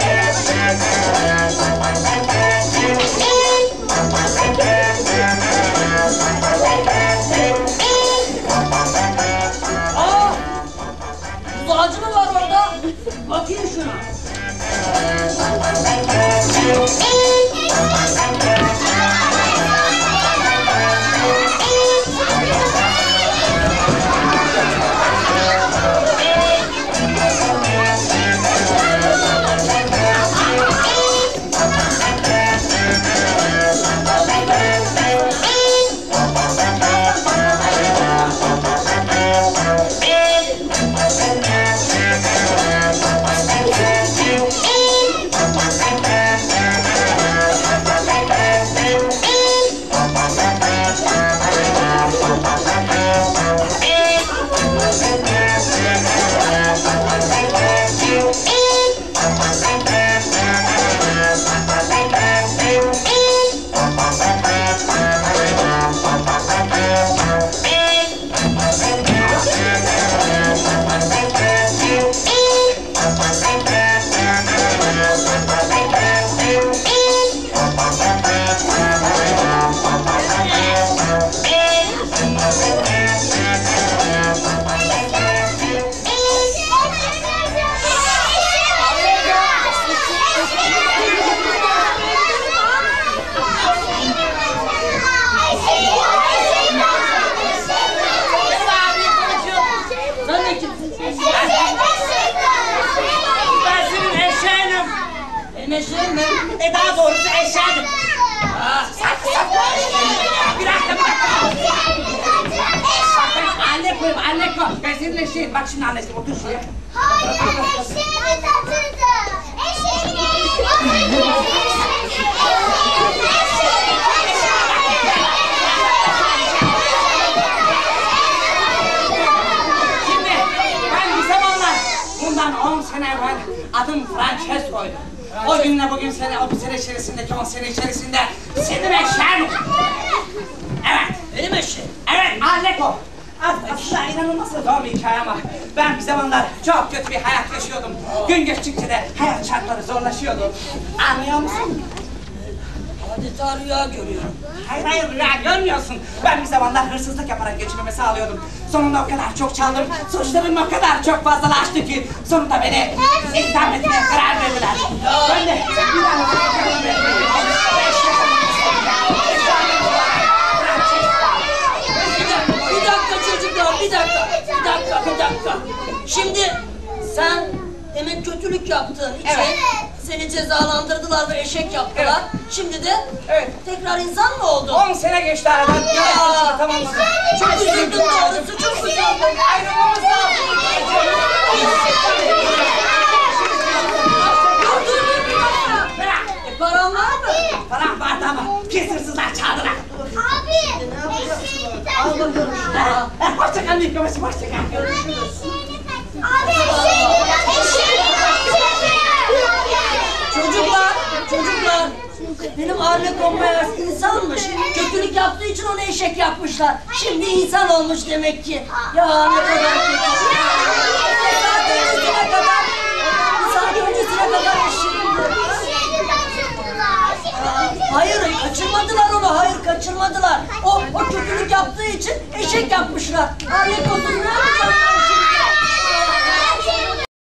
Yes, yes, yes. Bye. E daha doğrusu eşyadır. Saklı saklı. Bir dakika bir dakika. Anne koyayım anne koy. Ben seninle şey bak şimdi annesi otur şuraya. Hayır, eşeğimi kaçırdı. Eşeğimi. Şimdi ben bir zamanlar bundan 10 sene evvel adım Francesco'ydu. O günle bugün sene, o sene içerisindeki 10 sene içerisinde senin eşeğin. Evet. Benim eşeğim. Evet, Aleko. Aslında inanılmaz zor bir hikaye ama ben bir zamanlar çok kötü bir hayat yaşıyordum. Gün geçtikçe de hayat şartları zorlaşıyordu. Anlıyor musun? Adeta rüya görüyorum. Hayır hayır rüya görmüyorsun. Ben bir zamanlar hırsızlık yaparak geçimimi sağlıyordum. Sonunda o kadar çok çaldım. Suçlarım o kadar çok fazlalaştı ki sonunda beni idam etmeye karar verdiler. Ben de bir tane suçlarım Bir dakika, bir dakika çocuklar, bir dakika. Bir dakika, bir dakika. Şimdi sen için Evet. seni cezalandırdılar ve eşek yaptılar. Şimdi de Evet. tekrar insan mı oldun? 10 sene geçti aradan. Ya. Tamamladım. Çok üzüldüm doğrusu, çok üzüldüm. Ayrılmamız lazım. Dur, dur, dur, bir dakika. Bırak. E, paran var mı? Param vardı ama pis hırsızlar çaldılar. Abi, eşeğimi kaçırdı. Hoşça kal Mikrobası, hoşça kal. Abi, eşeğimi Benim Arlekom meğer insanmış. Kötülük yaptığı için onu eşek yapmışlar. Şimdi insan olmuş demek ki. Ya ne kadar kötü. Bir saat kadar, bir saat kadar. Hayır, kaçırmadılar onu. Hayır, kaçırmadılar. O, o kötülük yaptığı için eşek yapmışlar. Arlekom'un ne